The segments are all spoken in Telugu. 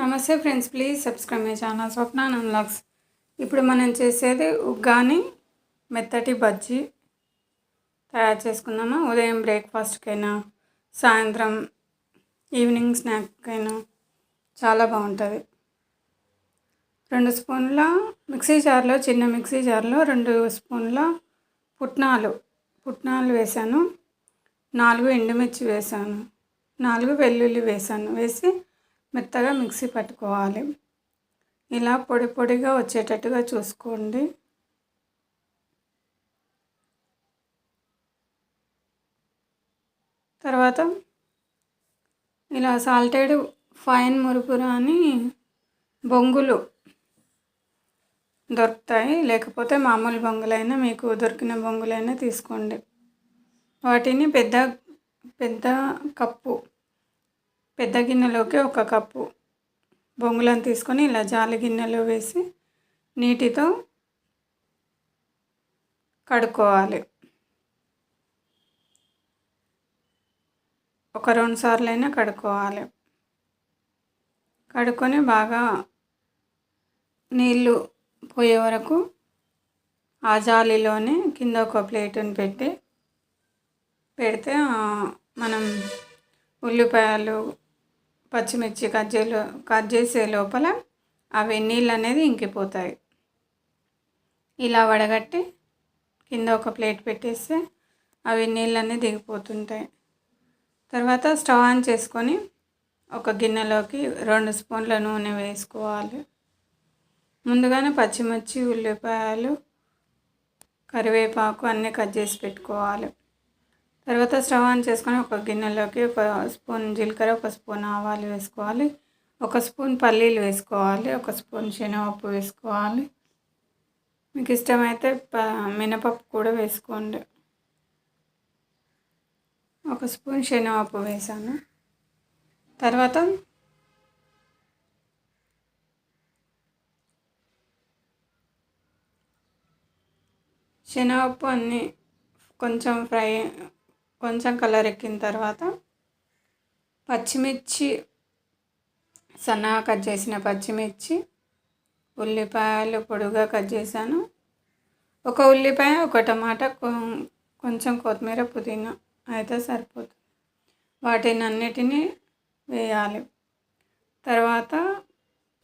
నమస్తే friends please subscribe my channel Swapna unlocks ఇప్పుడు మనం చేసేది ఉగ్గాని మెత్తటి బజ్జీ తయారు చేసుకుందామా? ఉదయం బ్రేక్ఫాస్ట్కైనా సాయంత్రం ఈవినింగ్ స్నాక్కైనా చాలా బాగుంటుంది. రెండు స్పూన్ల మిక్సీ జార్లో చిన్న మిక్సీ జార్లో రెండు స్పూన్ల పుట్నాలు. పుట్నాలు వేసాను నాలుగు ఎండుమిర్చి వేసాను నాలుగు వెల్లుల్లి వేసాను వేసి మెత్తగా మిక్సీ పట్టుకోవాలి. ఇలా పొడి పొడిగా వచ్చేటట్టుగా చూసుకోండి. తర్వాత ఇలా సాల్టెడ్ ఫైన్ మురుపురాని బొంగులు దొరుకుతాయి. లేకపోతే మామూలు బొంగులైనా మీకు దొరికిన బొంగులైనా తీసుకోండి. వాటిని పెద్ద పెద్ద కప్పు పెద్ద గిన్నెలోకి ఒక కప్పు బొంగులను తీసుకొని ఇలా జాలి గిన్నెలో వేసి నీటితో కడుక్కోవాలి. ఒక రెండు సార్లు అయినా కడుక్కోవాలి. కడుక్కొని బాగా నీళ్ళు పోయే వరకు ఆ జాలిలోనే కింద ఒక ప్లేటుని పెట్టి పెడితే మనం ఉల్లిపాయలు పచ్చిమిర్చి కట్ చే కట్ చేసే లోపల అవి నీళ్ళు అనేది ఇంకిపోతాయి. ఇలా వడగట్టి కింద ఒక ప్లేట్ పెట్టేస్తే అవి నీళ్ళు అనేది దిగిపోతుంటాయి. తర్వాత స్టవ్ ఆన్ చేసుకొని ఒక గిన్నెలోకి రెండు స్పూన్ల నూనె వేసుకోవాలి. ముందుగానే పచ్చిమిర్చి ఉల్లిపాయలు కరివేపాకు అన్నీ కట్ చేసి పెట్టుకోవాలి. తర్వాత స్టవ్ ఆన్ చేసుకొని ఒక గిన్నెలోకి ఒక స్పూన్ జీలకర్ర ఒక స్పూన్ ఆవాలు వేసుకోవాలి. ఒక స్పూన్ పల్లీలు వేసుకోవాలి. ఒక స్పూన్ శనగపప్పు వేసుకోవాలి. మీకు ఇష్టమైతే ప మినపప్పు కూడా వేసుకోండి. ఒక స్పూన్ శనగపప్పు వేసాను. తర్వాత శనగపప్పు అన్నీ కొంచెం ఫ్రై కొంచెం కలర్ ఎక్కిన తర్వాత పచ్చిమిర్చి సన్నగా కట్ చేసిన పచ్చిమిర్చి ఉల్లిపాయలు పొడుగా కట్ చేశాను. ఒక ఉల్లిపాయ ఒక టమాటా కొంచెం కొత్తిమీర పుదీనా అయితే సరిపోతుంది. వాటిని అన్నిటినీ వేయాలి. తర్వాత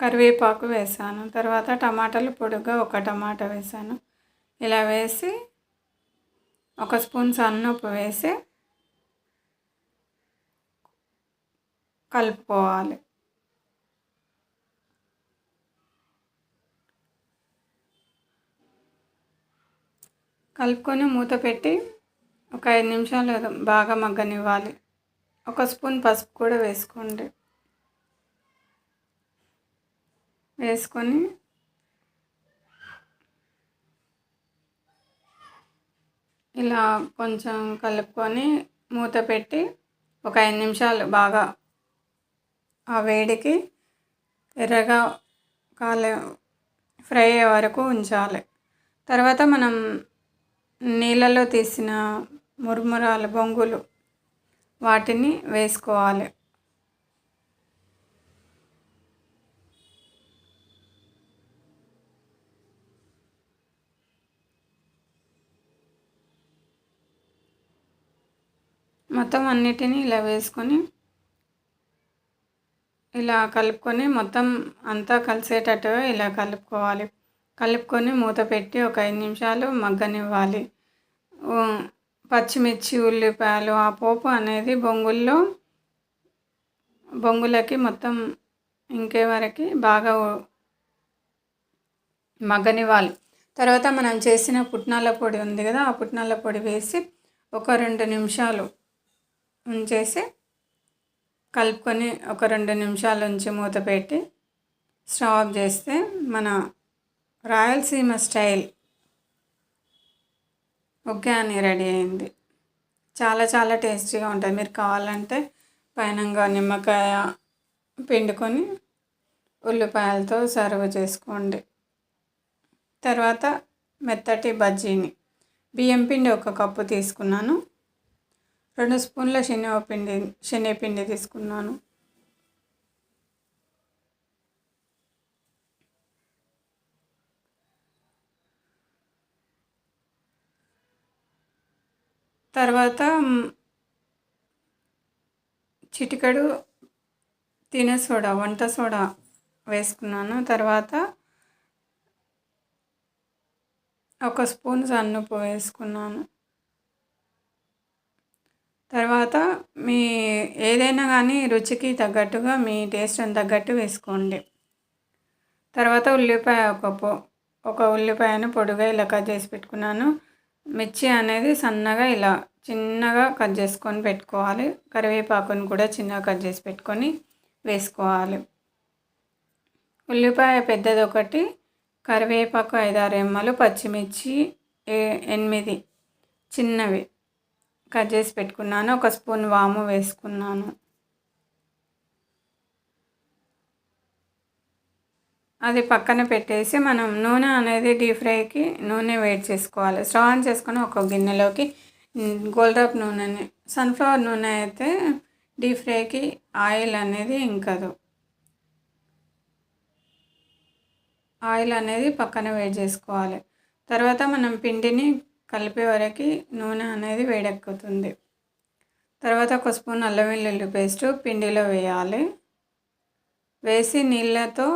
కరివేపాకు వేసాను తర్వాత టమాటాలు పొడుగా ఒక టమాటా వేసాను ఇలా వేసి ఒక స్పూన్ సన్నప్పు వేసి కలుపుకోవాలి. కలుపుకొని మూత పెట్టి ఒక ఐదు నిమిషాలు బాగా మగ్గనివ్వాలి. ఒక స్పూన్ పసుపు కూడా వేసుకోండి. వేసుకొని ఇలా కొంచెం కలుపుకొని మూత పెట్టి ఒక ఐదు నిమిషాలు బాగా ఆ వేడికి ఎర్రగా కాలే ఫ్రై అయ్యే వరకు ఉంచాలి. తర్వాత మనం నీళ్ళలో తీసిన మురుమురాలు బొంగులు వాటిని వేసుకోవాలి. మొత్తం అన్నిటినీ ఇలా వేసుకొని ఇలా కలుపుకొని మొత్తం అంతా కలిసేటట్టుగా ఇలా కలుపుకోవాలి. కలుపుకొని మూత పెట్టి ఒక ఐదు నిమిషాలు మగ్గనివ్వాలి. పచ్చిమిర్చి ఉల్లిపాయలు ఆ పోపు అనేది బొంగుల్లో బొంగులకి మొత్తం ఇంకే వరకు బాగా మగ్గనివ్వాలి. తర్వాత మనం చేసిన పుట్నాల పొడి ఉంది కదా ఆ పుట్నాల పొడి వేసి ఒక రెండు నిమిషాలు ఉంచేసి కలుపుకొని ఒక రెండు నిమిషాలు ఉంచి మూత పెట్టి స్టవ్ ఆఫ్ చేస్తే మన రాయలసీమ స్టైల్ ఉగ్గాని రెడీ అయింది. చాలా చాలా టేస్టీగా ఉంటుంది. మీరు కావాలంటే పైనంగా నిమ్మకాయ పిండుకొని ఉల్లిపాయలతో సర్వ్ చేసుకోండి. తర్వాత మెత్తటి బజ్జీని బియ్యం పిండి ఒక కప్పు తీసుకున్నాను. రెండు స్పూన్ల శనగపిండి శనగపిండి తీసుకున్నాను. తర్వాత చిటికడు తినే సోడా వంట సోడా వేసుకున్నాను. తర్వాత ఒక స్పూన్ సన్నుపు వేసుకున్నాను. తర్వాత మీ ఏదైనా కానీ రుచికి తగ్గట్టుగా మీ టేస్ట్ తగ్గట్టు వేసుకోండి. తర్వాత ఉల్లిపాయ ఒక పొ ఒక ఉల్లిపాయను పొడుగా ఇలా కట్ చేసి పెట్టుకున్నాను. మిర్చి అనేది సన్నగా ఇలా చిన్నగా కట్ చేసుకొని పెట్టుకోవాలి. కరివేపాకును కూడా చిన్నగా కట్ చేసి పెట్టుకొని వేసుకోవాలి. ఉల్లిపాయ పెద్దది ఒకటి కరివేపాకు ఐదారు ఎమ్మలు పచ్చిమిర్చి ఏ- ఎనిమిది చిన్నవి. కట్ చేసి పెట్టుకున్నాను. ఒక స్పూన్ వాము వేసుకున్నాను. అది పక్కన పెట్టేసి మనం నూనె అనేది డీప్ ఫ్రైకి నూనె వేడి చేసుకోవాలి. స్టవ్ ఆన్ చేసుకొని ఒక గిన్నెలోకి గోల్డ్రప్ నూనెని సన్ఫ్లవర్ నూనె అయితే డీప్ ఫ్రైకి ఆయిల్ అనేది ఇంకదు. ఆయిల్ అనేది పక్కన వేడి చేసుకోవాలి. తర్వాత మనం పిండిని కలిపే వరకు నూనె అనేది వేడెక్కుతుంది. తర్వాత ఒక స్పూన్ అల్లం వెల్లుల్లి పేస్ట్ పిండిలో వేయాలి. వేసి నీళ్ళతో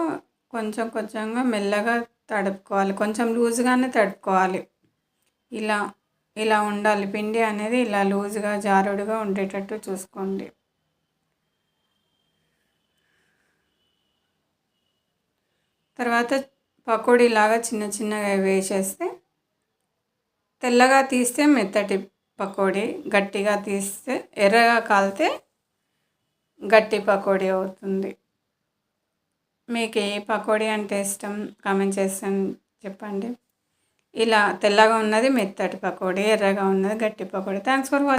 కొంచెం కొంచెంగా మెల్లగా తడుపుకోవాలి. కొంచెం లూజ్గానే తడుపుకోవాలి. ఇలా ఇలా ఉండాలి. పిండి అనేది ఇలా లూజ్గా జారుడుగా ఉండేటట్టు చూసుకోండి. తర్వాత పకోడీలాగా చిన్న చిన్నగా వేసేస్తే తెల్లగా తీస్తే మెత్తటి పకోడీ గట్టిగా తీస్తే ఎర్రగా కాలితే గట్టి పకోడీ అవుతుంది. మీకు ఏ పకోడీ అంటే ఇష్టం? కామెంట్ చేస్తాను చెప్పండి. ఇలా తెల్లగా ఉన్నది మెత్తటి పకోడీ ఎర్రగా ఉన్నది గట్టి పకోడీ. Thanks for watching